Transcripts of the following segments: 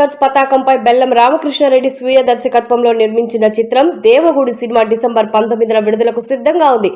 Breakers పతాకంపై బెల్లం రామకృష్ణారెడ్డి స్వీయ దర్శకత్వంలో నిర్మించిన చిత్రం దేవగుడి సినిమా డిసెంబర్ పంతొమ్మిదిన విడుదలకు సిద్ధంగా ఉంది.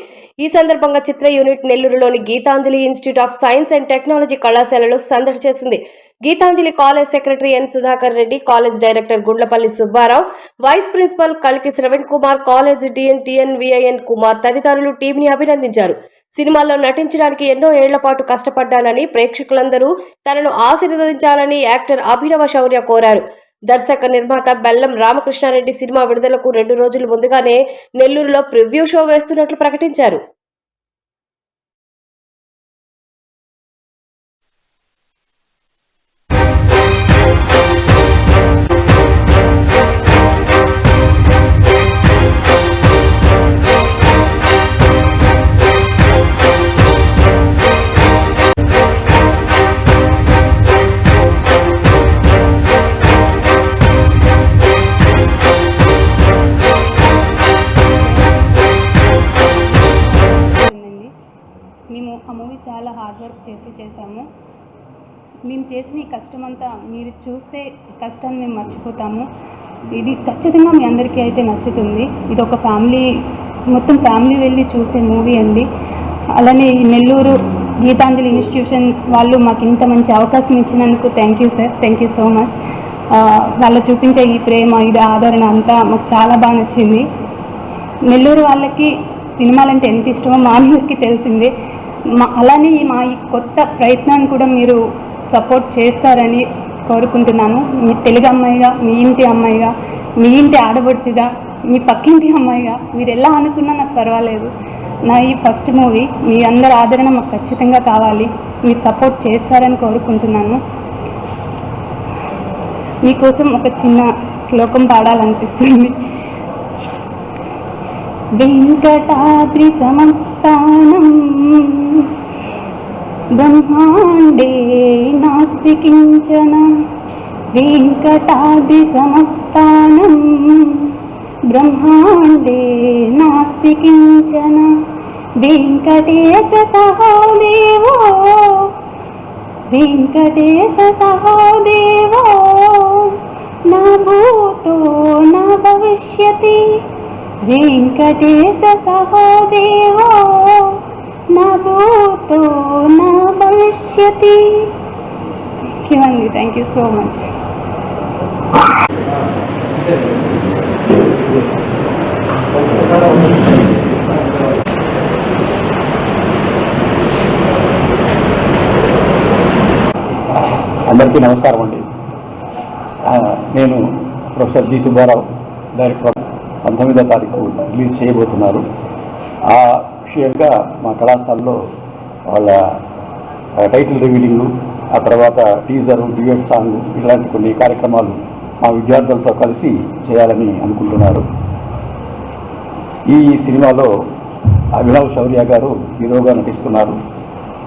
ఈ సందర్భంగా చిత్ర యూనిట్ నెల్లూరులోని Gitanjali institute of science and technology కళాశాలలో సందడి చేసింది. Gitanjali college secretary N Sudhakar Reddy college director Gundlapalli Subbarao vice principal Kaliki Shravan Kumar college D N T N V I N Kumar తదితరులు టీంని అభినందించారు. సినిమాల్లో నటించడానికి ఎన్నో ఏళ్ళ పాటు కష్టపడ్డానని ప్రేక్షకులందరూ తనను ఆశీర్వదించాలని యాక్టర్ అభినవ శౌర్య కోరారు. దర్శక నిర్మాత బెల్లం రామకృష్ణారెడ్డి సినిమా విడుదలకు రెండు రోజుల ముందుగానే నెల్లూరులో ప్రివ్యూ షో వేస్తున్నట్లు ప్రకటించారు. చేశాము. చేసాము మేము చేసిన ఈ కష్టమంతా మీరు చూస్తే కష్టాన్ని మేము మర్చిపోతాము. ఇది ఖచ్చితంగా మీ అందరికీ అయితే నచ్చుతుంది. ఇది ఒక ఫ్యామిలీ మొత్తం ఫ్యామిలీ వెళ్ళి చూసే మూవీ అండి. అలానే ఈ నెల్లూరు గీతాంజలి ఇన్స్టిట్యూషన్ వాళ్ళు మాకు ఇంత మంచి అవకాశం ఇచ్చినందుకు thank you sir. Thank you so much. వాళ్ళు చూపించే ఈ ప్రేమ ఇది ఆదరణ అంతా మాకు చాలా బాగా నచ్చింది. నెల్లూరు వాళ్ళకి సినిమాలంటే ఎంత ఇష్టమో మా అందరికీ తెలిసిందే. అలానే మా ఈ కొత్త ప్రయత్నాన్ని కూడా మీరు సపోర్ట్ చేస్తారని కోరుకుంటున్నాను మీ తెలుగు అమ్మాయిగా మీ ఇంటి అమ్మాయిగా మీ ఇంటి ఆడబడుచుగా మీ పక్కింటి అమ్మాయిగా మీరు ఎలా అనుకున్నా నాకు పర్వాలేదు. నా ఈ ఫస్ట్ మూవీ మీ అందరి ఆదరణ మాకు ఖచ్చితంగా కావాలి. మీరు సపోర్ట్ చేస్తారని కోరుకుంటున్నాను మీకోసం ఒక చిన్న శ్లోకం పాడాలనిపిస్తుంది. వెంకటాద్రి సమస్తానం బ్రహ్మాండే నాస్తి కించన వెంకటాది సమస్తానం. బ్రహ్మాండే నాస్తి కించన వెంకటేశ సహోదేవో. వెంకటేశ సహోదేవో. నా భూతో నా భవిష్యతి వెంకటేశ సహోదేవో నా భూతో నా భవిష్యతి. Thank you thank you so much అందరికీ నమస్కారం అండి. నేను ప్రొఫెసర్ జి సుబ్బారావు డైరెక్టర్ పంతొమ్మిదో తారీఖు రిలీజ్ చేయబోతున్నారు. ఆ విషయంగా మా కళాశాలలో వాళ్ళ టైటిల్ రివీలింగ్ ఆ తర్వాత టీజర్ డివేట్ సాంగ్ ఇలాంటి కొన్ని కార్యక్రమాలు మా విద్యార్థులతో కలిసి చేయాలని అనుకుంటున్నారు. ఈ సినిమాలో అభినవ్ శౌర్య గారు హీరోగా నటిస్తున్నారు.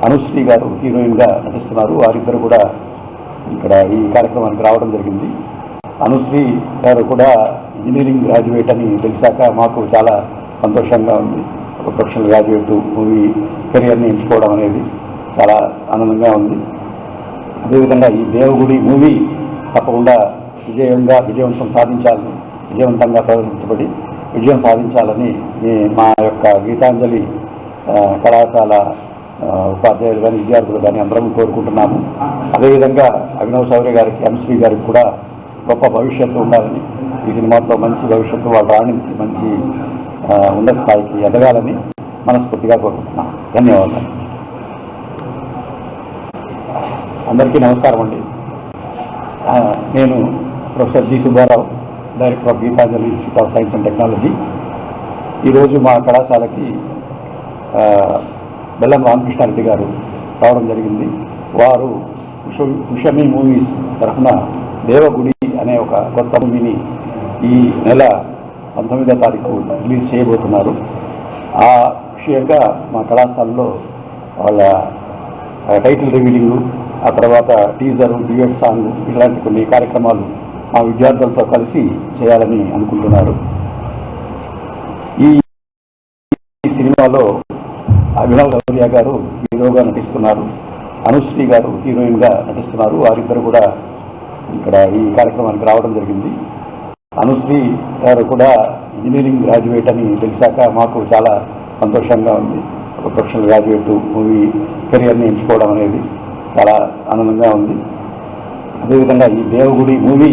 అనుశ్రీ గారు హీరోయిన్గా నటిస్తున్నారు. వారిద్దరు కూడా ఇక్కడ ఈ కార్యక్రమానికి రావడం జరిగింది. అనుశ్రీ గారు కూడా ఇంజనీరింగ్ గ్రాడ్యుయేట్ అని తెలిసాక మాకు చాలా సంతోషంగా ఉంది. ఒక ప్రొఫెషనల్ గ్రాడ్యుయేట్ మూవీ కెరియర్ని ఎంచుకోవడం అనేది చాలా ఆనందంగా ఉంది. అదేవిధంగా ఈ దేవగుడి మూవీ తప్పకుండా విజయంగా విజయవంతం సాధించాలని విజయవంతంగా ప్రదర్శించబడి విజయం సాధించాలని మా యొక్క గీతాంజలి కళాశాల ఉపాధ్యాయులు కానీ విద్యార్థులు కానీ అందరం కోరుకుంటున్నాము. అదేవిధంగా అభినవ్ సౌరి గారికి అనుశ్రీ గారికి కూడా గొప్ప భవిష్యత్తు ఉండాలని ఈ సినిమాతో మంచి భవిష్యత్తు వాళ్ళు రాణించి మంచి ఉన్నత స్థాయికి ఎదగాలని మనస్ఫూర్తిగా కోరుకుంటున్నాను. ధన్యవాదాలు. అందరికీ నమస్కారం అండి. నేను professor G Subbarao director of Gitanjali institute of science and technology. ఈరోజు మా కళాశాలకి బెల్లం రామకృష్ణారెడ్డి గారు రావడం జరిగింది. వారు ఉష ఉషమి మూవీస్ తరఫున దేవగుడి అనే ఒక కొత్త మూవీని ఈ నెల పంతొమ్మిదో తారీఖు రిలీజ్ చేయబోతున్నారు. ఆ విషయంగా మా కళాశాలలో వాళ్ళ టైటిల్ రివీలింగ్ ఆ తర్వాత టీజర్ డ్యూయట్ సాంగ్ ఇలాంటి కొన్ని కార్యక్రమాలు మా విద్యార్థులతో కలిసి చేయాలని అనుకుంటున్నారు. ఈ సినిమాలో అభినవ్ గౌరియా గారు హీరోగా నటిస్తున్నారు. అనుశ్రీ గారు హీరోయిన్గా నటిస్తున్నారు. వారిద్దరు కూడా ఇక్కడ ఈ కార్యక్రమానికి రావడం జరిగింది. అనుశ్రీ గారు కూడా ఇంజనీరింగ్ గ్రాడ్యుయేట్ అని తెలిసాక మాకు చాలా సంతోషంగా ఉంది. ఒక ప్రొఫెషనల్ గ్రాడ్యుయేట్ మూవీ కెరియర్ని ఎంచుకోవడం అనేది చాలా ఆనందంగా ఉంది. అదేవిధంగా ఈ దేవగుడి మూవీ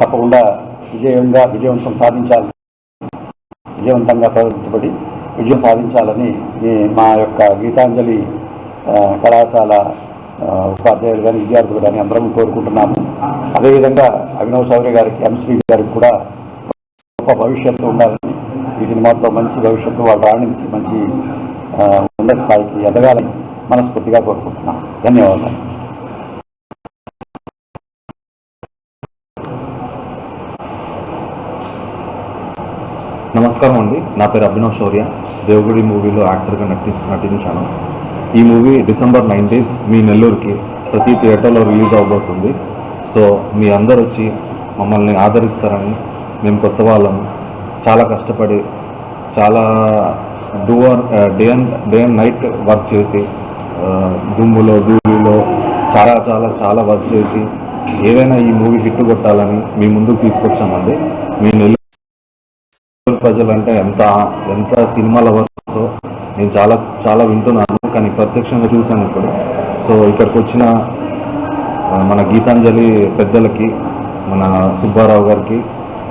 తప్పకుండా విజయంగా విజయవంతం సాధించాలి. విజయవంతంగా ప్రవర్తించబడి విజయం సాధించాలని మా యొక్క గీతాంజలి కళాశాల ఉపాధ్యాయులు కానీ విద్యార్థులు కానీ అందరం కోరుకుంటున్నాము అదేవిధంగా అభినవ్ సౌర్య గారికి ఎంశ్రీ గారికి కూడా గొప్ప భవిష్యత్తు ఉండాలని ఈ సినిమాతో మంచి భవిష్యత్తు వాళ్ళు రాణించి మంచి ఉన్నత స్థాయికి ఎదగాలని మనస్ఫూర్తిగా కోరుకుంటున్నాం. ధన్యవాదాలు. నమస్కారం అండి. నా పేరు అభినవ్ శౌర్య దేవుడి మూవీలో యాక్టర్గా నటి నటించాను. ఈ మూవీ డిసెంబర్ నైన్టీన్త్ మీ నెల్లూరుకి ప్రతి థియేటర్లో రిలీజ్ అవబోతుంది. సో మీ అందరు వచ్చి మమ్మల్ని ఆదరిస్తారని మేము కొత్త వాళ్ళము చాలా కష్టపడి చాలా do day and day and night work చేసి దుమ్ములో ధూళిలో చాలా చాలా చాలా వర్క్ చేసి ఏదైనా ఈ మూవీ హిట్ కొట్టాలని మీ ముందుకు తీసుకొచ్చామండి. మీ నెల్లూరు నెల్లూరు ప్రజలంటే ఎంత ఎంత సినిమా లవర్సో నేను చాలా చాలా వింటున్నాను కానీ ప్రత్యక్షంగా చూశాను ఇప్పుడు. సో ఇక్కడికి వచ్చిన మన గీతాంజలి పెద్దలకి మన సుబ్బారావు గారికి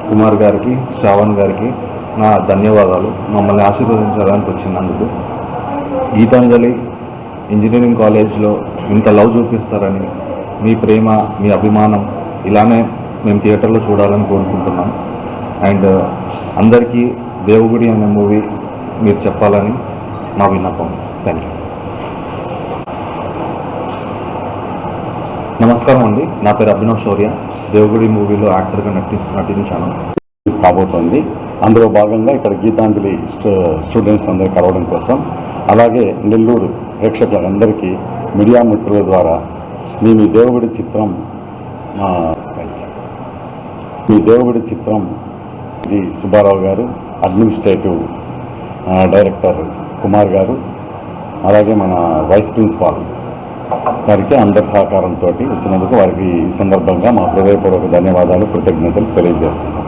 కుమార్ గారికి శ్రావణ్ గారికి నా ధన్యవాదాలు. మమ్మల్ని ఆశీర్వదించడానికి వచ్చినందుకు. గీతాంజలి ఇంజనీరింగ్ కాలేజ్లో ఇంత లవ్ చూపిస్తారని మీ ప్రేమ మీ అభిమానం ఇలానే మేము థియేటర్లో చూడాలని కోరుకుంటున్నాం. అండ్ అందరికీ దేవుగుడి అనే మూవీ మీరు చెప్పాలని నా విన్నపం. థ్యాంక్ యూ నమస్కారం అండి. నా పేరు అభినవ్ శౌర్య. దేవుగుడి మూవీలో యాక్టర్గా నటి నటించాను కాబోతోంది. అందులో భాగంగా ఇక్కడ గీతాంజలి స్టూ- స్టూడెంట్స్ అందరూ కలవడం కోసం అలాగే నెల్లూరు ప్రేక్షకులందరికీ మీడియా మిత్రుల ద్వారా మీ మీ దేవుడి చిత్రం మీ దేవుడి చిత్రం జి సుబ్బారావు గారు అడ్మినిస్ట్రేటివ్ డైరెక్టర్ కుమార్ గారు అలాగే మన వైస్ ప్రిన్సిపాల్ గారికి అందరి సహకారంతో వచ్చినందుకు వారికి ఈ సందర్భంగా మా హృదయపూర్వక ధన్యవాదాలు కృతజ్ఞతలు తెలియజేస్తున్నాం.